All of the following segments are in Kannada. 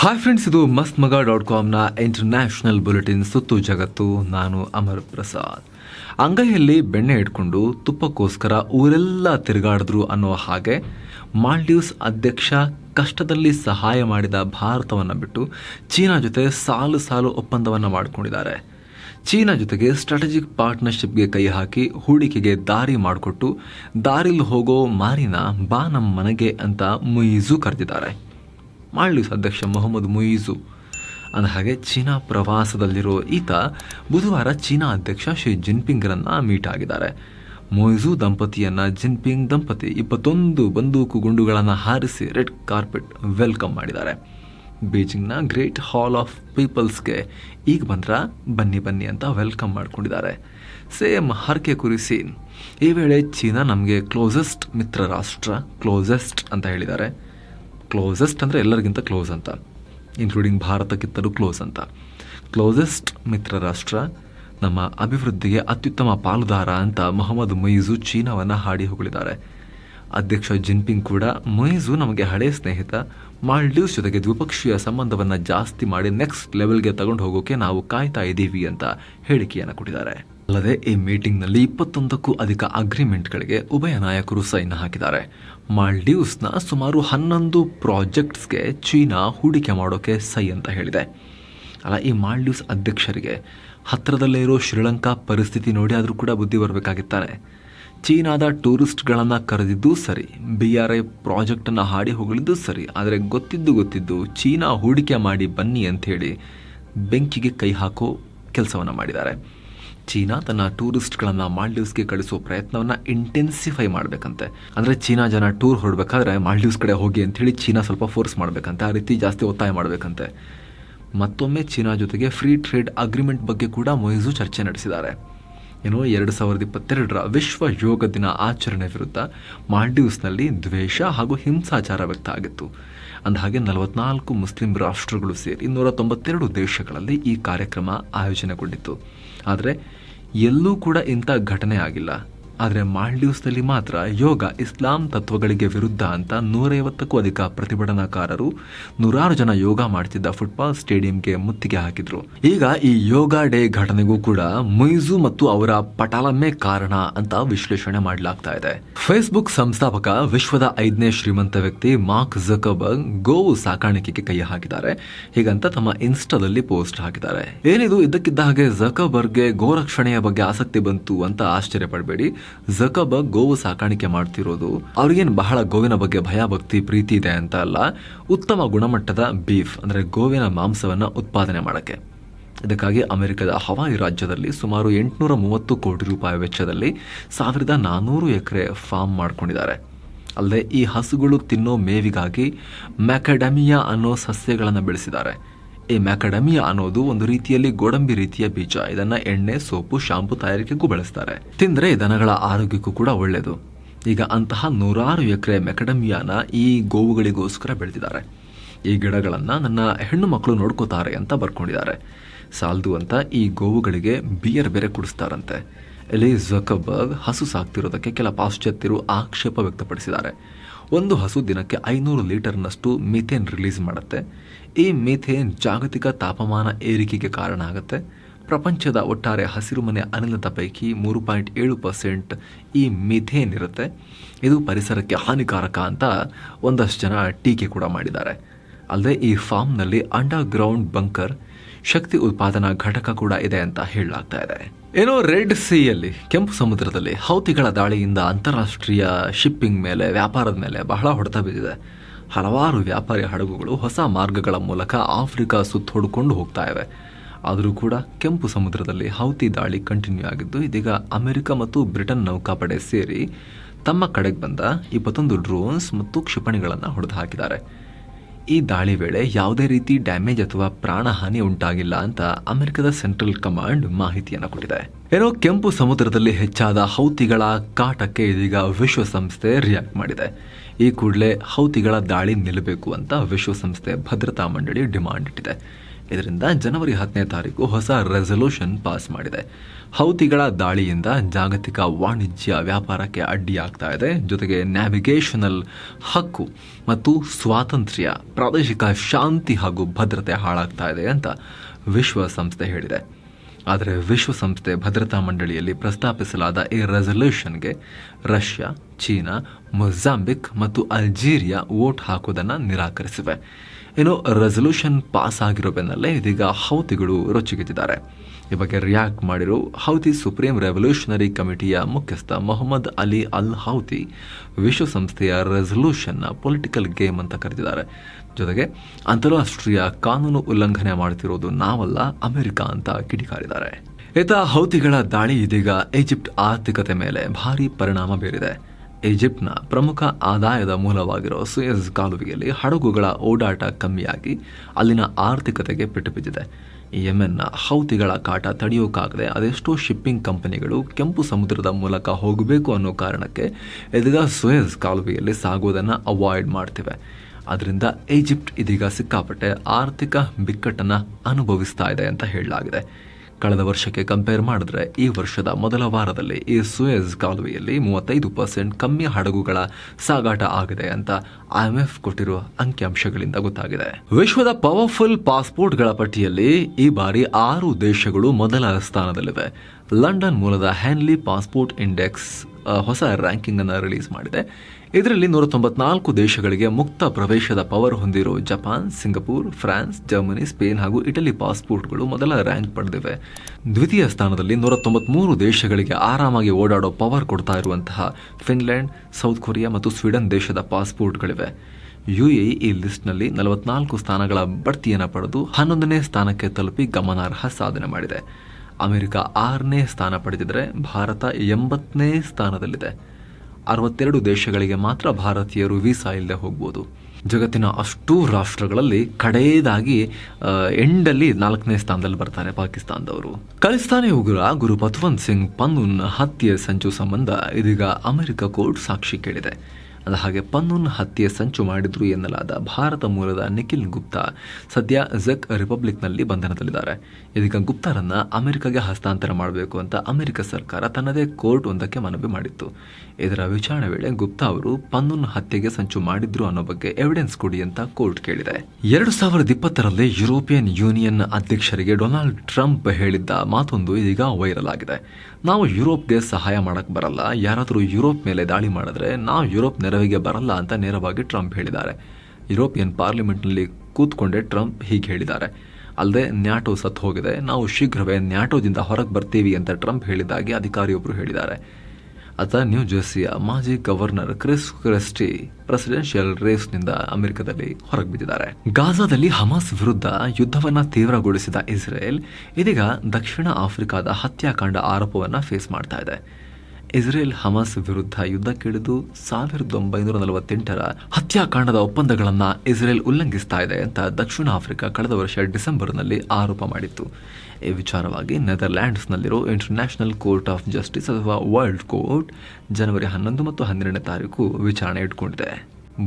ಹಾಯ್ ಫ್ರೆಂಡ್ಸ್ ಇದು ಮಸ್ತ್ ಮಗ ಡಾಟ್ ಕಾಮ್ನ ಇಂಟರ್ನ್ಯಾಷನಲ್ ಬುಲೆಟಿನ್ ಸುತ್ತು ಜಗತ್ತು. ನಾನು ಅಮರ್ ಪ್ರಸಾದ್. ಅಂಗೈಯಲ್ಲಿ ಬೆಣ್ಣೆ ಇಟ್ಕೊಂಡು ತುಪ್ಪಕ್ಕೋಸ್ಕರ ಊರೆಲ್ಲ ತಿರುಗಾಡಿದ್ರು ಅನ್ನೋ ಹಾಗೆ ಮಾಲ್ಡೀವ್ಸ್ ಅಧ್ಯಕ್ಷ ಕಷ್ಟದಲ್ಲಿ ಸಹಾಯ ಮಾಡಿದ ಭಾರತವನ್ನು ಬಿಟ್ಟು ಚೀನಾ ಜೊತೆ ಸಾಲು ಸಾಲು ಒಪ್ಪಂದವನ್ನು ಮಾಡಿಕೊಂಡಿದ್ದಾರೆ. ಚೀನಾ ಜೊತೆಗೆ ಸ್ಟ್ರಾಟಜಿಕ್ ಪಾರ್ಟ್ನರ್ಶಿಪ್ಗೆ ಕೈ ಹಾಕಿ ಹೂಡಿಕೆಗೆ ದಾರಿ ಮಾಡಿಕೊಟ್ಟು ದಾರಿಲಿ ಹೋಗೋ ಮಾರಿನ ಬಾ ನಮ್ಮ ಮನೆಗೆ ಅಂತ ಮುಯಿಜು ಕರೆದಿದ್ದಾರೆ. ಮಾಲ್ಡೀವ್ಸ್ ಅಧ್ಯಕ್ಷ ಮೊಹಮ್ಮದ್ ಅಂದ ಹಾಗೆ ಚೀನಾ ಪ್ರವಾಸದಲ್ಲಿರೋ ಈತ ಬುಧವಾರ ಚೀನಾ ಅಧ್ಯಕ್ಷ ಶಿ ಜಿನ್ಪಿಂಗ್ರನ್ನು ಮೀಟ್ ಆಗಿದ್ದಾರೆ. ಮೊಯ್ಜು ದಂಪತಿಯನ್ನು ಜಿನ್ಪಿಂಗ್ ದಂಪತಿ ಇಪ್ಪತ್ತೊಂದು ಬಂದೂಕು ಗುಂಡುಗಳನ್ನು ಹಾರಿಸಿ ರೆಡ್ ಕಾರ್ಪೆಟ್ ವೆಲ್ಕಮ್ ಮಾಡಿದ್ದಾರೆ. ಬೀಜಿಂಗ್ನ ಗ್ರೇಟ್ ಹಾಲ್ ಆಫ್ ಪೀಪಲ್ಸ್ಗೆ ಈಗ ಬಂದ್ರ ಬನ್ನಿ ಬನ್ನಿ ಅಂತ ವೆಲ್ಕಮ್ ಮಾಡ್ಕೊಂಡಿದ್ದಾರೆ. ಸೇಮ್ ಹರಕೆ ಕುರಿಸಿ ಈ ವೇಳೆ ಚೀನಾ ನಮಗೆ ಕ್ಲೋಸೆಸ್ಟ್ ಮಿತ್ರ ರಾಷ್ಟ್ರ ಕ್ಲೋಸೆಸ್ಟ್ ಅಂತ ಹೇಳಿದ್ದಾರೆ. ಕ್ಲೋಸೆಸ್ಟ್ ಅಂದರೆ ಎಲ್ಲರಿಗಿಂತ ಕ್ಲೋಸ್ ಅಂತ ಇನ್ಕ್ಲೂಡಿಂಗ್ ಭಾರತಕ್ಕಿಂತಲೂ ಕ್ಲೋಸ್ ಅಂತ. ಕ್ಲೋಸೆಸ್ಟ್ ಮಿತ್ರ ರಾಷ್ಟ್ರ, ನಮ್ಮ ಅಭಿವೃದ್ಧಿಗೆ ಅತ್ಯುತ್ತಮ ಪಾಲುದಾರ ಅಂತ ಮೊಹಮ್ಮದ್ ಮೊಯಿಜು ಚೀನಾವನ್ನು ಹಾಡಿ ಹೊಗಳಿದ್ದಾರೆ. ಅಧ್ಯಕ್ಷ ಜಿನ್ಪಿಂಗ್ ಕೂಡ ಮೊಯಿಜು ನಮಗೆ ಹಳೆಯ ಸ್ನೇಹಿತ, ಮಾಲ್ಡೀವ್ಸ್ ಜೊತೆಗೆ ದ್ವಿಪಕ್ಷೀಯ ಸಂಬಂಧವನ್ನು ಜಾಸ್ತಿ ಮಾಡಿ ನೆಕ್ಸ್ಟ್ ಲೆವೆಲ್ಗೆ ತಗೊಂಡು ಹೋಗೋಕೆ ನಾವು ಕಾಯ್ತಾ ಇದ್ದೀವಿ ಅಂತ ಹೇಳಿಕೆಯನ್ನು ಕೊಟ್ಟಿದ್ದಾರೆ. ಅಲ್ಲದೆ ಈ ಮೀಟಿಂಗ್ನಲ್ಲಿ ಇಪ್ಪತ್ತೊಂದಕ್ಕೂ ಅಧಿಕ ಅಗ್ರಿಮೆಂಟ್ಗಳಿಗೆ ಉಭಯ ನಾಯಕರು ಸೈನ್ ಹಾಕಿದ್ದಾರೆ. ಮಾಲ್ಡೀವ್ಸ್ನ ಸುಮಾರು ಹನ್ನೊಂದು ಪ್ರಾಜೆಕ್ಟ್ಸ್ಗೆ ಚೀನಾ ಹೂಡಿಕೆ ಮಾಡೋಕ್ಕೆ ಸೈ ಅಂತ ಹೇಳಿದೆ. ಅಲ್ಲ, ಈ ಮಾಲ್ಡೀವ್ಸ್ ಅಧ್ಯಕ್ಷರಿಗೆ ಹತ್ತಿರದಲ್ಲೇ ಇರೋ ಶ್ರೀಲಂಕಾ ಪರಿಸ್ಥಿತಿ ನೋಡಿ ಆದರೂ ಕೂಡ ಬುದ್ಧಿ ಬರಬೇಕಾಗಿತ್ತಾನೆ. ಚೀನಾದ ಟೂರಿಸ್ಟ್ಗಳನ್ನು ಕರೆದಿದ್ದು ಸರಿ ಬಿ ಆರ್ ಐ ಪ್ರಾಜೆಕ್ಟನ್ನು ಹಾಡಿ ಹೋಗಲಿದ್ದು ಸರಿ, ಆದರೆ ಗೊತ್ತಿದ್ದು ಗೊತ್ತಿದ್ದು ಚೀನಾ ಹೂಡಿಕೆ ಮಾಡಿ ಬನ್ನಿ ಅಂಥೇಳಿ ಬೆಂಕಿಗೆ ಕೈ ಹಾಕೋ ಕೆಲಸವನ್ನು ಮಾಡಿದ್ದಾರೆ. ಚೀನಾ ತನ್ನ ಟೂರಿಸ್ಟ್ಗಳನ್ನು ಮಾಲ್ಡೀವ್ಸ್ಗೆ ಕಳಿಸೋ ಪ್ರಯತ್ನವನ್ನು ಇಂಟೆನ್ಸಿಫೈ ಮಾಡಬೇಕಂತೆ. ಅಂದರೆ ಚೀನಾ ಜನ ಟೂರ್ ಹೊರಡಬೇಕಾದ್ರೆ ಮಾಲ್ಡೀವ್ಸ್ ಕಡೆ ಹೋಗಿ ಅಂತೇಳಿ ಚೀನಾ ಸ್ವಲ್ಪ ಫೋರ್ಸ್ ಮಾಡಬೇಕಂತೆ, ಆ ರೀತಿ ಜಾಸ್ತಿ ಒತ್ತಾಯ ಮಾಡಬೇಕಂತೆ. ಮತ್ತೊಮ್ಮೆ ಚೀನಾ ಜೊತೆಗೆ ಫ್ರೀ ಟ್ರೇಡ್ ಅಗ್ರಿಮೆಂಟ್ ಬಗ್ಗೆ ಕೂಡ ಮೊಯ್ಸು ಚರ್ಚೆ ನಡೆಸಿದ್ದಾರೆ. ಏನು ಎರಡು ಸಾವಿರದ ಇಪ್ಪತ್ತೆರಡರ ವಿಶ್ವ ಯೋಗ ದಿನ ಆಚರಣೆ ವಿರುದ್ಧ ಮಾಲ್ಡೀವ್ಸ್ನಲ್ಲಿ ದ್ವೇಷ ಹಾಗೂ ಹಿಂಸಾಚಾರ ವ್ಯಕ್ತ ಆಗಿತ್ತು. ಅಂದಹಾಗೆ ನಲವತ್ನಾಲ್ಕು ಮುಸ್ಲಿಂ ರಾಷ್ಟ್ರಗಳು ಸೇರಿ ನೂರ ತೊಂಬತ್ತೆರಡು ದೇಶಗಳಲ್ಲಿ ಈ ಕಾರ್ಯಕ್ರಮ ಆಯೋಜನೆಗೊಂಡಿತ್ತು. ಆದರೆ ಎಲ್ಲೂ ಕೂಡ ಇಂಥ ಘಟನೆ ಆಗಿಲ್ಲ. ಆದರೆ ಮಾಲ್ಡೀವ್ಸ್ನಲ್ಲಿ ಮಾತ್ರ ಯೋಗ ಇಸ್ಲಾಂ ತತ್ವಗಳಿಗೆ ವಿರುದ್ಧ ಅಂತ ನೂರೈವತ್ತಕ್ಕೂ ಅಧಿಕ ಪ್ರತಿಭಟನಾಕಾರರು ನೂರಾರು ಜನ ಯೋಗ ಮಾಡ್ತಿದ್ದ ಫುಟ್ಬಾಲ್ ಸ್ಟೇಡಿಯಂಗೆ ಮುತ್ತಿಗೆ ಹಾಕಿದ್ರು. ಈಗ ಈ ಯೋಗ ಡೇ ಘಟನೆಗೂ ಕೂಡ ಮೈಜು ಮತ್ತು ಅವರ ಪಟಾಲಮ್ಮೆ ಕಾರಣ ಅಂತ ವಿಶ್ಲೇಷಣೆ ಮಾಡಲಾಗ್ತಾ ಇದೆ. ಫೇಸ್ಬುಕ್ ಸಂಸ್ಥಾಪಕ ವಿಶ್ವದ ಐದನೇ ಶ್ರೀಮಂತ ವ್ಯಕ್ತಿ ಮಾರ್ಕ್ ಝಕಬ್ ಗೋವು ಸಾಕಾಣಿಕೆಗೆ ಕೈ ಹಾಕಿದ್ದಾರೆ. ಹೀಗಂತ ತಮ್ಮ ಇನ್ಸ್ಟಾದಲ್ಲಿ ಪೋಸ್ಟ್ ಹಾಕಿದ್ದಾರೆ. ಏನಿದು ಇದಕ್ಕಿದ್ದ ಹಾಗೆ ಝಕಬರ್ಗೆ ಗೋರಕ್ಷಣೆಯ ಬಗ್ಗೆ ಆಸಕ್ತಿ ಬಂತು ಅಂತ ಆಶ್ಚರ್ಯ ಪಡಬೇಡಿ. ಜಕಬರ್ಗ್ ಗೋವು ಸಾಕಾಣಿಕೆ ಮಾಡ್ತಿರೋದು. ಅವ್ರಿಗೇನು ಬಹಳ ಗೋವಿನ ಬಗ್ಗೆ ಭಯ, ಭಕ್ತಿ, ಪ್ರೀತಿ ಇದೆ ಅಂತ ಅಲ್ಲ. ಉತ್ತಮ ಗುಣಮಟ್ಟದ ಬೀಫ್, ಅಂದರೆ ಗೋವಿನ ಮಾಂಸವನ್ನು ಉತ್ಪಾದನೆ ಮಾಡೋಕ್ಕೆ. ಇದಕ್ಕಾಗಿ ಅಮೆರಿಕದ ಹವಾಯಿ ರಾಜ್ಯದಲ್ಲಿ ಸುಮಾರು ಎಂಟುನೂರ ಮೂವತ್ತು ಕೋಟಿ ರೂಪಾಯಿ ವೆಚ್ಚದಲ್ಲಿ ಸಾವಿರದ ನಾನ್ನೂರು ಎಕರೆ ಫಾರ್ಮ್ ಮಾಡ್ಕೊಂಡಿದ್ದಾರೆ. ಅಲ್ಲದೆ ಈ ಹಸುಗಳು ತಿನ್ನೋ ಮೇವಿಗಾಗಿ ಮ್ಯಾಕಡಮಿಯಾ ಅನ್ನೋ ಸಸ್ಯಗಳನ್ನು ಬೆಳೆಸಿದ್ದಾರೆ. ಈ ಮ್ಯಾಕಡಮಿಯಾ ಅನ್ನೋದು ಒಂದು ರೀತಿಯಲ್ಲಿ ಗೋಡಂಬಿ ರೀತಿಯ ಬೀಜ. ಇದನ್ನ ಎಣ್ಣೆ, ಸೋಪು, ಶಾಂಪು ತಯಾರಿಕೆಗೂ ಬಳಸ್ತಾರೆ. ತಿಂದ್ರೆ ದನಗಳ ಆರೋಗ್ಯಕ್ಕೂ ಕೂಡ ಒಳ್ಳೆಯದು ಈಗ ಅಂತಹ ನೂರಾರು ಎಕರೆ ಮೆಕಡಮಿಯಾನ ಈ ಗೋವುಗಳಿಗೋಸ್ಕರ ಬೆಳೆದಿದ್ದಾರೆ. ಈ ಗಿಡಗಳನ್ನು ನನ್ನ ಹೆಣ್ಣು ಮಕ್ಕಳು ನೋಡ್ಕೋತಾರೆ ಅಂತ ಬರ್ಕೊಂಡಿದ್ದಾರೆ. ಸಾಲ್ದು ಅಂತ ಈ ಗೋವುಗಳಿಗೆ ಬಿಯರ್ ಬೇರೆ ಕುಡಿಸ್ತಾರಂತೆ. ಎಲಿ ಜಕಬರ್ಗ್ ಹಸು ಸಾಕ್ತಿರೋದಕ್ಕೆ ಕೆಲ ಪಾಶ್ಚಾತ್ಯರು ಆಕ್ಷೇಪ ವ್ಯಕ್ತಪಡಿಸಿದ್ದಾರೆ. ಒಂದು ಹಸು ದಿನಕ್ಕೆ ಐನೂರು ಲೀಟರ್ನಷ್ಟು ಮಿಥೇನ್ ರಿಲೀಸ್ ಮಾಡುತ್ತೆ. ಈ ಮಿಥೇನ್ ಜಾಗತಿಕ ತಾಪಮಾನ ಏರಿಕೆಗೆ ಕಾರಣ ಆಗುತ್ತೆ. ಪ್ರಪಂಚದ ಒಟ್ಟಾರೆ ಹಸಿರುಮನೆ ಅನಿಲದ ಪೈಕಿ ಮೂರು ಪಾಯಿಂಟ್ ಏಳು ಪರ್ಸೆಂಟ್ ಈ ಮಿಥೇನ್ ಇರುತ್ತೆ. ಇದು ಪರಿಸರಕ್ಕೆ ಹಾನಿಕಾರಕ ಅಂತ ಒಂದಷ್ಟು ಜನ ಟೀಕೆ ಕೂಡ ಮಾಡಿದ್ದಾರೆ. ಅಲ್ಲದೆ ಈ ಫಾರ್ಮ್ನಲ್ಲಿ ಅಂಡರ್ ಗ್ರೌಂಡ್ ಬಂಕರ್ ಶಕ್ತಿ ಉತ್ಪಾದನಾ ಘಟಕ ಕೂಡ ಇದೆ ಅಂತ ಹೇಳಲಾಗ್ತಾ ಇದೆ. ಏನೋ ರೆಡ್ ಸಿಯಲ್ಲಿ ಕೆಂಪು ಸಮುದ್ರದಲ್ಲಿ ಹೌತಿಗಳ ದಾಳಿಯಿಂದ ಅಂತಾರಾಷ್ಟ್ರೀಯ ಶಿಪ್ಪಿಂಗ್ ಮೇಲೆ ವ್ಯಾಪಾರದ ಮೇಲೆ ಬಹಳ ಹೊಡೆತ ಬಿದ್ದಿದೆ ಹಲವಾರು ವ್ಯಾಪಾರಿ ಹಡಗುಗಳು ಹೊಸ ಮಾರ್ಗಗಳ ಮೂಲಕ ಆಫ್ರಿಕಾ ಸುತ್ತೋಡಿಕೊಂಡು ಹೋಗ್ತಾ ಇವೆ. ಆದರೂ ಕೂಡ ಕೆಂಪು ಸಮುದ್ರದಲ್ಲಿ ಹೌತಿ ದಾಳಿ ಕಂಟಿನ್ಯೂ ಆಗಿದ್ದು, ಇದೀಗ ಅಮೆರಿಕ ಮತ್ತು ಬ್ರಿಟನ್ ನೌಕಾಪಡೆ ಸೇರಿ ತಮ್ಮ ಕಡೆಗೆ ಬಂದ ಇಪ್ಪತ್ತೊಂದು ಡ್ರೋನ್ಸ್ ಮತ್ತು ಕ್ಷಿಪಣಿಗಳನ್ನು ಹೊಡೆದು ಹಾಕಿದ್ದಾರೆ ಈ ದಾಳಿ ವೇಳೆ ಯಾವುದೇ ರೀತಿ ಡ್ಯಾಮೇಜ್ ಅಥವಾ ಪ್ರಾಣಹಾನಿ ಉಂಟಾಗಿಲ್ಲ ಅಂತ ಅಮೆರಿಕದ ಸೆಂಟ್ರಲ್ ಕಮಾಂಡ್ ಮಾಹಿತಿಯನ್ನು ಕೊಟ್ಟಿದೆ. ಏನೋ ಕೆಂಪು ಸಮುದ್ರದಲ್ಲಿ ಹೆಚ್ಚಾದ ಹೌತಿಗಳ ಕಾಟಕ್ಕೆ ಇದೀಗ ವಿಶ್ವಸಂಸ್ಥೆ ರಿಯಾಕ್ಟ್ ಮಾಡಿದೆ. ಈ ಕೂಡಲೇ ಹೌತಿಗಳ ದಾಳಿ ನಿಲ್ಲಬೇಕು ಅಂತ ವಿಶ್ವಸಂಸ್ಥೆ ಭದ್ರತಾ ಮಂಡಳಿ ಡಿಮಾಂಡ್ ಇಟ್ಟಿದೆ. ಇದರಿಂದ ಜನವರಿ ಹತ್ತನೇ ತಾರೀಕು ಹೊಸ ರೆಸಲ್ಯೂಷನ್ ಪಾಸ್ ಮಾಡಿದೆ. ಹೌತಿಗಳ ದಾಳಿಯಿಂದ ಜಾಗತಿಕ ವಾಣಿಜ್ಯ ವ್ಯಾಪಾರಕ್ಕೆ ಅಡ್ಡಿಯಾಗ್ತಾ ಇದೆ. ಜೊತೆಗೆ ನ್ಯಾವಿಗೇಷನಲ್ ಹಕ್ಕು ಮತ್ತು ಸ್ವಾತಂತ್ರ್ಯ, ಪ್ರಾದೇಶಿಕ ಶಾಂತಿ ಹಾಗೂ ಭದ್ರತೆ ಹಾಳಾಗ್ತಾ ಇದೆ ಅಂತ ವಿಶ್ವಸಂಸ್ಥೆ ಹೇಳಿದೆ. ಆದರೆ ವಿಶ್ವಸಂಸ್ಥೆ ಭದ್ರತಾ ಮಂಡಳಿಯಲ್ಲಿ ಪ್ರಸ್ತಾಪಿಸಲಾದ ಈ ರೆಸಲ್ಯೂಷನ್ಗೆ ರಷ್ಯಾ, ಚೀನಾ, ಮೊಜಾಂಬಿಕ್ ಮತ್ತು ಅಲ್ಜೀರಿಯಾ ವೋಟ್ ಹಾಕುವುದನ್ನು ನಿರಾಕರಿಸಿವೆ. ಇನ್ನು ರೆಸೊಲ್ಯೂಷನ್ ಪಾಸ್ ಆಗಿರೋ ಬೆನ್ನಲ್ಲೇ ಇದೀಗ ಹೌತಿಗಳು ರೊಚ್ಚಿಗೆದ್ದಿದ್ದಾರೆ ಈ ಬಗ್ಗೆ ರಿಯಾಕ್ಟ್ ಮಾಡಿರೋ ಹೌತಿ ಸುಪ್ರೀಂ ರೆವಲ್ಯೂಷನರಿ ಕಮಿಟಿಯ ಮುಖ್ಯಸ್ಥ ಮೊಹಮ್ಮದ್ ಅಲಿ ಅಲ್ ಹೌತಿ ವಿಶ್ವಸಂಸ್ಥೆಯ ರೆಸಲ್ಯೂಷನ್ನ ಪೊಲಿಟಿಕಲ್ ಗೇಮ್ ಅಂತ ಕರೆದಿದ್ದಾರೆ ಜೊತೆಗೆ ಅಂತಾರಾಷ್ಟ್ರೀಯ ಕಾನೂನು ಉಲ್ಲಂಘನೆ ಮಾಡುತ್ತಿರುವುದು ನಾವಲ್ಲ, ಅಮೆರಿಕ ಅಂತ ಕಿಡಿಕಾರಿದ್ದಾರೆ. ಇತ ಹೌತಿಗಳ ದಾಳಿ ಇದೀಗ ಈಜಿಪ್ಟ್ ಆರ್ಥಿಕತೆ ಮೇಲೆ ಭಾರಿ ಪರಿಣಾಮ ಬೀರಿದೆ. ಈಜಿಪ್ಟ್ನ ಪ್ರಮುಖ ಆದಾಯದ ಮೂಲವಾಗಿರುವ ಸುಯಸ್ ಕಾಲುವೆಯಲ್ಲಿ ಹಡಗುಗಳ ಓಡಾಟ ಕಮ್ಮಿಯಾಗಿ ಅಲ್ಲಿನ ಆರ್ಥಿಕತೆಗೆ ಪೆಟ್ಟು ಬಿದ್ದಿದೆ. ಯೆಮೆನ್ನ ಹೌತಿಗಳ ಕಾಟ ತಡೆಯೋಕ್ಕಾಗದೆ ಅದೆಷ್ಟೋ ಶಿಪ್ಪಿಂಗ್ ಕಂಪನಿಗಳು ಕೆಂಪು ಸಮುದ್ರದ ಮೂಲಕ ಹೋಗಬೇಕು ಅನ್ನೋ ಕಾರಣಕ್ಕೆ ಎದುರ ಸುಯಸ್ ಕಾಲುವೆಯಲ್ಲಿ ಸಾಗುವುದನ್ನು ಅವಾಯ್ಡ್ ಮಾಡ್ತಿವೆ. ಅದರಿಂದ ಈಜಿಪ್ಟ್ ಇದೀಗ ಸಿಕ್ಕಾಪಟ್ಟೆ ಆರ್ಥಿಕ ಬಿಕ್ಕಟ್ಟನ್ನು ಅನುಭವಿಸ್ತಾ ಇದೆ ಅಂತ ಹೇಳಲಾಗಿದೆ. ಕಳೆದ ವರ್ಷಕ್ಕೆ ಕಂಪೇರ್ ಮಾಡಿದ್ರೆ ಈ ವರ್ಷದ ಮೊದಲ ವಾರದಲ್ಲಿ ಈ ಸುಯೆಜ್ ಕಾಲುವೆಯಲ್ಲಿ ಮೂವತ್ತೈದು ಪರ್ಸೆಂಟ್ ಕಮ್ಮಿ ಹಡಗುಗಳ ಸಾಗಾಟ ಆಗಿದೆ ಅಂತ ಐಎಂಎಫ್ ಕೊಟ್ಟಿರುವ ಅಂಕಿಅಂಶಗಳಿಂದ ಗೊತ್ತಾಗಿದೆ. ವಿಶ್ವದ ಪವರ್ಫುಲ್ ಪಾಸ್ಪೋರ್ಟ್ಗಳ ಪಟ್ಟಿಯಲ್ಲಿ ಈ ಬಾರಿ ಆರು ದೇಶಗಳು ಮೊದಲ ಸ್ಥಾನದಲ್ಲಿವೆ. ಲಂಡನ್ ಮೂಲದ ಹ್ಯಾನ್ಲಿ ಪಾಸ್ಪೋರ್ಟ್ ಇಂಡೆಕ್ಸ್ ಹೊಸ ರ್ಯಾಂಕಿಂಗ್ ಅನ್ನು ರಿಲೀಸ್ ಮಾಡಿದೆ. ಇದರಲ್ಲಿ ನೂರ ತೊಂಬತ್ನಾಲ್ಕು ದೇಶಗಳಿಗೆ ಮುಕ್ತ ಪ್ರವೇಶದ ಪವರ್ ಹೊಂದಿರೋ Japan, Singapore, France, Germany, Spain ಹಾಗೂ ಇಟಲಿ ಪಾಸ್ಪೋರ್ಟ್ಗಳು ಮೊದಲ ರ್ಯಾಂಕ್ ಪಡೆದಿವೆ. ದ್ವಿತೀಯ ಸ್ಥಾನದಲ್ಲಿ ನೂರ ತೊಂಬತ್ಮೂರು ದೇಶಗಳಿಗೆ ಆರಾಮಾಗಿ ಓಡಾಡೋ ಪವರ್ ಕೊಡ್ತಾ ಇರುವಂತಹ ಫಿನ್ಲೆಂಡ್, ಸೌತ್ ಕೊರಿಯಾ ಮತ್ತು ಸ್ವೀಡನ್ ದೇಶದ ಪಾಸ್ಪೋರ್ಟ್ಗಳಿವೆ ಯು ಎ ಈ ಲಿಸ್ಟ್ನಲ್ಲಿ ನಲವತ್ನಾಲ್ಕು ಸ್ಥಾನಗಳ ಬಡ್ತಿಯನ್ನು ಪಡೆದು ಹನ್ನೊಂದನೇ ಸ್ಥಾನಕ್ಕೆ ತಲುಪಿ ಗಮನಾರ್ಹ ಸಾಧನೆ ಮಾಡಿದೆ. ಅಮೆರಿಕ ಆರನೇ ಸ್ಥಾನ ಪಡೆದಿದ್ದರೆ ಭಾರತ ಎಂಬತ್ತನೇ ಸ್ಥಾನದಲ್ಲಿದೆ. ಅರವತ್ತೆರಡು ದೇಶಗಳಿಗೆ ಮಾತ್ರ ಭಾರತೀಯರು ವೀಸಾ ಇಲ್ಲದೆ ಹೋಗ್ಬೋದು. ಜಗತ್ತಿನ ಅಷ್ಟೂ ರಾಷ್ಟ್ರಗಳಲ್ಲಿ ಕಡೆಯದಾಗಿ ಎಂಡಲ್ಲಿ ನಾಲ್ಕನೇ ಸ್ಥಾನದಲ್ಲಿ ಬರ್ತಾರೆ ಪಾಕಿಸ್ತಾನದವರು. ಖಲಿಸ್ತಾನಿ ಉಗ್ರ ಗುರು ಪತ್ವಂತ್ ಸಿಂಗ್ ಪನ್ನೂನ್ ಹತ್ಯೆ ಸಂಚು ಸಂಬಂಧ ಇದೀಗ ಅಮೆರಿಕ ಕೋರ್ಟ್ ಸಾಕ್ಷಿ ಕೇಳಿದೆ. ಅದ ಹಾಗೆ ಪನ್ನೂನ್ ಹತ್ಯೆ ಸಂಚು ಮಾಡಿದ್ರು ಎನ್ನಲಾದ ಭಾರತ ಮೂಲದ ನಿಖಿಲ್ ಗುಪ್ತಾ ಸದ್ಯ ಝಕ್ ರಿಪಬ್ಲಿಕ್ನಲ್ಲಿ ಬಂಧನದಲ್ಲಿದ್ದಾರೆ. ಇದೀಗ ಗುಪ್ತಾರನ್ನ ಅಮೆರಿಕಗೆ ಹಸ್ತಾಂತರ ಮಾಡಬೇಕು ಅಂತ ಅಮೆರಿಕ ಸರ್ಕಾರ ತನ್ನದೇ ಕೋರ್ಟ್ ಒಂದಕ್ಕೆ ಮನವಿ ಮಾಡಿತ್ತು. ಇದರ ವಿಚಾರಣೆ ವೇಳೆ ಗುಪ್ತಾ ಅವರು ಪನ್ನೂನ್ ಹತ್ಯೆಗೆ ಸಂಚು ಮಾಡಿದ್ರು ಅನ್ನೋ ಬಗ್ಗೆ ಎವಿಡೆನ್ಸ್ ಕೊಡಿ ಅಂತ ಕೋರ್ಟ್ ಕೇಳಿದೆ. ಎರಡು ಸಾವಿರದ ಇಪ್ಪತ್ತರಲ್ಲಿ ಯುರೋಪಿಯನ್ ಯೂನಿಯನ್ ಅಧ್ಯಕ್ಷರಿಗೆ ಡೊನಾಲ್ಡ್ ಟ್ರಂಪ್ ಹೇಳಿದ್ದ ಮಾತೊಂದು ಇದೀಗ ವೈರಲ್ ಆಗಿದೆ. ನಾವು ಯುರೋಪ್ಗೆ ಸಹಾಯ ಮಾಡಕ್ ಬರಲ್ಲ. ಯಾರಾದರೂ ಯುರೋಪ್ ಮೇಲೆ ದಾಳಿ ಮಾಡಿದ್ರೆ ನಾವು ಯುರೋಪ್ ನೆರವಿಗೆ ಬರಲ್ಲ ಅಂತ ನೇರವಾಗಿ ಟ್ರಂಪ್ ಹೇಳಿದ್ದಾರೆ. ಯುರೋಪಿಯನ್ ಪಾರ್ಲಿಮೆಂಟ್ನಲ್ಲಿ ಕೂತ್ಕೊಂಡೇ ಟ್ರಂಪ್ ಹೀಗೆ ಹೇಳಿದ್ದಾರೆ. ಅಲ್ಲದೆ ನ್ಯಾಟೋ ಸತ್ತು ಹೋಗಿದೆ. ನಾವು ಶೀಘ್ರವೇ ನ್ಯಾಟೋದಿಂದ ಹೊರಗೆ ಬರ್ತೀವಿ ಅಂತ ಟ್ರಂಪ್ ಹೇಳಿದ್ದಾಗಿ ಅಧಿಕಾರಿಯೊಬ್ಬರು ಹೇಳಿದ್ದಾರೆ. ಆತ ನ್ಯೂ ಜರ್ಸಿಯ ಮಾಜಿ ಗವರ್ನರ್ ಕ್ರಿಸ್ ಕ್ರೆಸ್ಟಿ ಪ್ರೆಸಿಡೆನ್ಷಿಯಲ್ ರೇಸ್ನಿಂದ ಅಮೆರಿಕದಲ್ಲಿ ಹೊರಗೆ ಬಿದ್ದಿದ್ದಾರೆ. ಗಾಜಾದಲ್ಲಿ ಹಮಾಸ್ ವಿರುದ್ಧ ಯುದ್ಧವನ್ನ ತೀವ್ರಗೊಳಿಸಿದ ಇಸ್ರೇಲ್ ಇದೀಗ ದಕ್ಷಿಣ ಆಫ್ರಿಕಾದ ಹತ್ಯಾಕಾಂಡ ಆರೋಪವನ್ನ ಫೇಸ್ ಮಾಡ್ತಾ ಇದೆ. ಇಸ್ರೇಲ್ ಹಮಾಸ್ ವಿರುದ್ಧ ಯುದ್ಧಕ್ಕಿಳಿದು ಸಾವಿರದ ಒಂಬೈನೂರ ನಲವತ್ತೆಂಟರ ಹತ್ಯಾಕಾಂಡದ ಒಪ್ಪಂದಗಳನ್ನು ಇಸ್ರೇಲ್ ಉಲ್ಲಂಘಿಸ್ತಾ ಇದೆ ಅಂತ ದಕ್ಷಿಣ ಆಫ್ರಿಕಾ ಕಳೆದ ವರ್ಷ ಡಿಸೆಂಬರ್ನಲ್ಲಿ ಆರೋಪ ಮಾಡಿತ್ತು. ಈ ವಿಚಾರವಾಗಿ ನೆದರ್ಲ್ಯಾಂಡ್ಸ್ನಲ್ಲಿರೋ ಇಂಟರ್ನ್ಯಾಷನಲ್ ಕೋರ್ಟ್ ಆಫ್ ಜಸ್ಟಿಸ್ ಅಥವಾ ವರ್ಲ್ಡ್ ಕೋರ್ಟ್ ಜನವರಿ ಹನ್ನೊಂದು ಮತ್ತು ಹನ್ನೆರಡನೇ ತಾರೀಕು ವಿಚಾರಣೆ ಇಟ್ಕೊಂಡಿದೆ.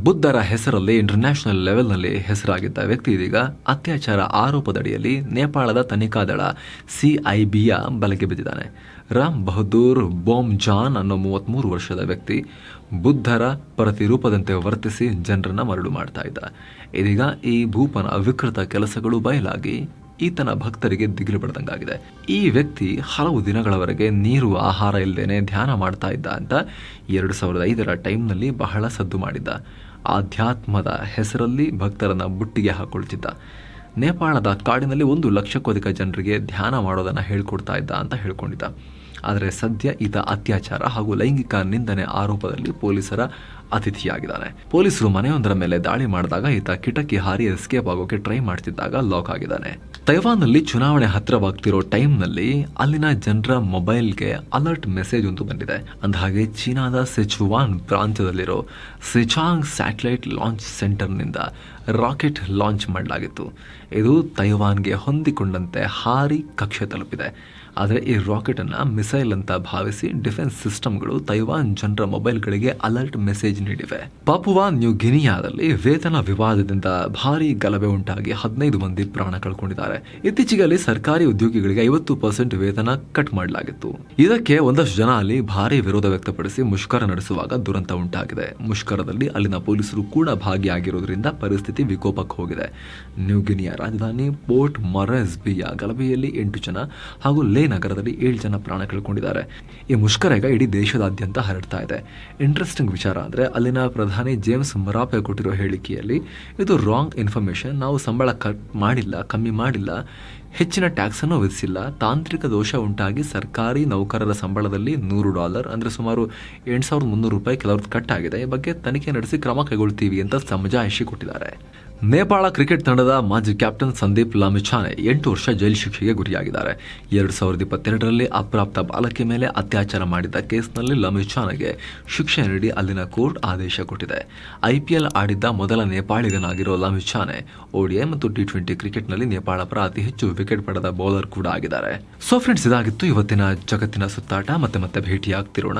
ಬುದ್ಧರ ಹೆಸರಲ್ಲಿ ಇಂಟರ್ನ್ಯಾಷನಲ್ ಲೆವೆಲ್ನಲ್ಲಿ ಹೆಸರಾಗಿದ್ದ ವ್ಯಕ್ತಿ ಇದೀಗ ಅತ್ಯಾಚಾರ ಆರೋಪದಡಿಯಲ್ಲಿ ನೇಪಾಳದ ತನಿಖಾ ದಳ ಸಿಐಬಿಯ ಬಲೆಗೆ ಬಿದ್ದಿದ್ದಾನೆ. ರಾಮ್ ಬಹದ್ದೂರ್ ಬೋಮ್ ಜಾನ್ ಅನ್ನೋ ಮೂವತ್ತ್ಮೂರು ವರ್ಷದ ವ್ಯಕ್ತಿ ಬುದ್ಧರ ಪ್ರತಿರೂಪದಂತೆ ವರ್ತಿಸಿ ಜನರನ್ನು ಮರಳು ಮಾಡ್ತಾ ಇದ್ದ. ಇದೀಗ ಈ ಭೂಪನ ವಿಕೃತ ಕೆಲಸಗಳು ಬಯಲಾಗಿ ಈತನ ಭಕ್ತರಿಗೆ ದಿಗಿಲು ಬಡ್ದಂಗಾಗಿದೆ ಈ ವ್ಯಕ್ತಿ ಹಲವು ದಿನಗಳವರೆಗೆ ನೀರು, ಆಹಾರ ಇಲ್ಲದೇನೆ ಧ್ಯಾನ ಮಾಡ್ತಾ ಇದ್ದ ಅಂತ ಎರಡು ಸಾವಿರದ ಐದರ ಟೈಮ್ನಲ್ಲಿ ಬಹಳ ಸದ್ದು ಮಾಡಿದ್ದ. ಆಧ್ಯಾತ್ಮದ ಹೆಸರಲ್ಲಿ ಭಕ್ತರನ್ನು ಬುಟ್ಟಿಗೆ ಹಾಕೊಳ್ತಿದ್ದ. ನೇಪಾಳದ ಕಾಡಿನಲ್ಲಿ ಒಂದು ಲಕ್ಷಕ್ಕೂ ಅಧಿಕ ಜನರಿಗೆ ಧ್ಯಾನ ಮಾಡೋದನ್ನು ಹೇಳ್ಕೊಡ್ತಾ ಇದ್ದ ಅಂತ ಹೇಳ್ಕೊಂಡಿದ್ದ. ಆದರೆ ಸದ್ಯ ಈತ ಅತ್ಯಾಚಾರ ಹಾಗೂ ಲೈಂಗಿಕ ನಿಂದನೆ ಆರೋಪದಲ್ಲಿ ಪೊಲೀಸರ ಅತಿಥಿಯಾಗಿದ್ದಾನೆ. ಪೊಲೀಸರು ಮನೆಯೊಂದರ ಮೇಲೆ ದಾಳಿ ಮಾಡಿದಾಗ ಈತ ಕಿಟಕಿ ಹಾರಿ ಎಸ್ಕೇಪ್ ಆಗೋಕೆ ಟ್ರೈ ಮಾಡ್ತಿದ್ದಾಗ ಲಾಕ್ ಆಗಿದ್ದಾನೆ. ತೈವಾನ್ನಲ್ಲಿ ಚುನಾವಣೆ ಹತ್ತಿರವಾಗ್ತಿರೋ ಟೈಮ್ನಲ್ಲಿ ಅಲ್ಲಿನ ಜನರ ಮೊಬೈಲ್ಗೆ ಅಲರ್ಟ್ ಮೆಸೇಜ್ ಒಂದು ಬಂದಿದೆ. ಅಂದಹಾಗೆ ಚೀನಾದ ಸೆಚುವಾನ್ ಪ್ರಾಂತ್ಯದಲ್ಲಿರೋ ಸಿಚಾಂಗ್ ಸ್ಯಾಟಲೈಟ್ ಲಾಂಚ್ ಸೆಂಟರ್ನಿಂದ ರಾಕೆಟ್ ಲಾಂಚ್ ಮಾಡಲಾಗಿತ್ತು. ಇದು ತೈವಾನ್ಗೆ ಹೊಂದಿಕೊಂಡಂತೆ ಹಾರಿ ಕಕ್ಷೆ ತಲುಪಿದೆ. ಆದರೆ ಈ ರಾಕೆಟ್ ಅನ್ನ ಮಿಸೈಲ್ ಅಂತ ಭಾವಿಸಿ ಡಿಫೆನ್ಸ್ ಸಿಸ್ಟಮ್ಗಳು ತೈವಾನ್ ಜನರ ಮೊಬೈಲ್ಗಳಿಗೆ ಅಲರ್ಟ್ ಮೆಸೇಜ್ ನೀಡಿವೆ. ಪಾಪುವಾ ನ್ಯೂ ಗಿನಿಯಾದಲ್ಲಿ ವೇತನ ವಿವಾದದಿಂದ ಭಾರಿ ಗಲಭೆ ಉಂಟಾಗಿ ಹದಿನೈದು ಮಂದಿ ಪ್ರಾಣ ಕಳ್ಕೊಂಡಿದ್ದಾರೆ. ಇತ್ತೀಚೆಗೆ ಅಲ್ಲಿ ಸರ್ಕಾರಿ ಉದ್ಯೋಗಿಗಳಿಗೆ ಐವತ್ತು ಪರ್ಸೆಂಟ್ ವೇತನ ಕಟ್ ಮಾಡಲಾಗಿತ್ತು. ಇದಕ್ಕೆ ಒಂದಷ್ಟು ಜನ ಅಲ್ಲಿ ಭಾರಿ ವಿರೋಧ ವ್ಯಕ್ತಪಡಿಸಿ ಮುಷ್ಕರ ನಡೆಸುವಾಗ ದುರಂತ ಉಂಟಾಗಿದೆ. ಮುಷ್ಕರದಲ್ಲಿ ಅಲ್ಲಿನ ಪೊಲೀಸರು ಕೂಡ ಭಾಗಿಯಾಗಿರುವುದರಿಂದ ಪರಿಸ್ಥಿತಿ ವಿಕೋಪಕ್ಕೆ ಹೋಗಿದೆ. ನ್ಯೂ ಗಿನಿಯಾ ರಾಜಧಾನಿ ಪೋರ್ಟ್ ಮೊರೆಸ್ಬಿಯ ಗಲಭೆಯಲ್ಲಿ ಎಂಟು ಜನ ಹಾಗೂ ಲೇ ನಗರದಲ್ಲಿ ಏಳು ಜನ ಪ್ರಾಣ ಕಳ್ಕೊಂಡಿದ್ದಾರೆ. ಈ ಮುಷ್ಕರ ಈಗ ಇಡೀ ದೇಶದಾದ್ಯಂತ ಹರಡ್ತಾ ಇದೆ. ಇಂಟ್ರೆಸ್ಟಿಂಗ್ ವಿಚಾರ ಅಂದರೆ ಅಲ್ಲಿನ ಪ್ರಧಾನಿ ಜೇಮ್ಸ್ ಮರಾಪೆ ಕೊಟ್ಟಿರೋ ಹೇಳಿಕೆಯಲ್ಲಿ ಇದು ರಾಂಗ್ ಇನ್ಫಾರ್ಮೇಷನ್ ನಾವು ಸಂಬಳ ಕಟ್ ಮಾಡಿಲ್ಲ, ಕಮ್ಮಿ ಮಾಡಿಲ್ಲ, ಹೆಚ್ಚಿನ ಟ್ಯಾಕ್ಸನ್ನು ವಿಧಿಸಿಲ್ಲ, ತಾಂತ್ರಿಕ ದೋಷ ಉಂಟಾಗಿ ಸರ್ಕಾರಿ ನೌಕರರ ಸಂಬಳದಲ್ಲಿ ನೂರು ಡಾಲರ್ ಅಂದರೆ ಸುಮಾರು ಎಂಟು ಸಾವಿರದ ಮುನ್ನೂರು ರೂಪಾಯಿ ಕೆಲವ್ರದ್ದು ಕಟ್ ಆಗಿದೆ ಈ ಬಗ್ಗೆ ತನಿಖೆ ನಡೆಸಿ ಕ್ರಮ ಕೈಗೊಳ್ತೀವಿ ಅಂತ ಸಮಜಾಯಿಷಿ ಕೊಟ್ಟಿದ್ದಾರೆ. ನೇಪಾಳ ಕ್ರಿಕೆಟ್ ತಂಡದ ಮಾಜಿ ಕ್ಯಾಪ್ಟನ್ ಸಂದೀಪ್ ಲಾಮಿಚಾನೆ ಎಂಟು ವರ್ಷ ಜೈಲು ಶಿಕ್ಷೆಗೆ ಗುರಿಯಾಗಿದ್ದಾರೆ. ಎರಡು ಸಾವಿರದ ಇಪ್ಪತ್ತೆರಡರಲ್ಲಿ ಅಪ್ರಾಪ್ತ ಬಾಲಕಿ ಮೇಲೆ ಅತ್ಯಾಚಾರ ಮಾಡಿದ್ದ ಕೇಸ್ನಲ್ಲಿ ಲಾಮಿಚಾನೆಗೆ ಶಿಕ್ಷೆ ನೀಡಿ ಅಲ್ಲಿನ ಕೋರ್ಟ್ ಆದೇಶ ಕೊಟ್ಟಿದೆ. ಐಪಿಎಲ್ ಆಡಿದ್ದ ಮೊದಲ ನೇಪಾಳಿಗನಾಗಿರೋ ಲಾಮಿಚಾನೆ ಓಡಿಐ ಮತ್ತು ಟಿ ಟ್ವೆಂಟಿ ಕ್ರಿಕೆಟ್ನಲ್ಲಿ ನೇಪಾಳ ಪರ ಅತಿ ಹೆಚ್ಚು ವಿಕೆಟ್ ಪಡೆದ ಬೌಲರ್ ಕೂಡ ಆಗಿದ್ದಾರೆ. ಸೊ ಫ್ರೆಂಡ್ಸ್, ಇದಾಗಿತ್ತು ಇವತ್ತಿನ ಜಗತ್ತಿನ ಸುತ್ತಾಟ. ಮತ್ತೆ ಮತ್ತೆ ಭೇಟಿಯಾಗ್ತಿರೋಣ.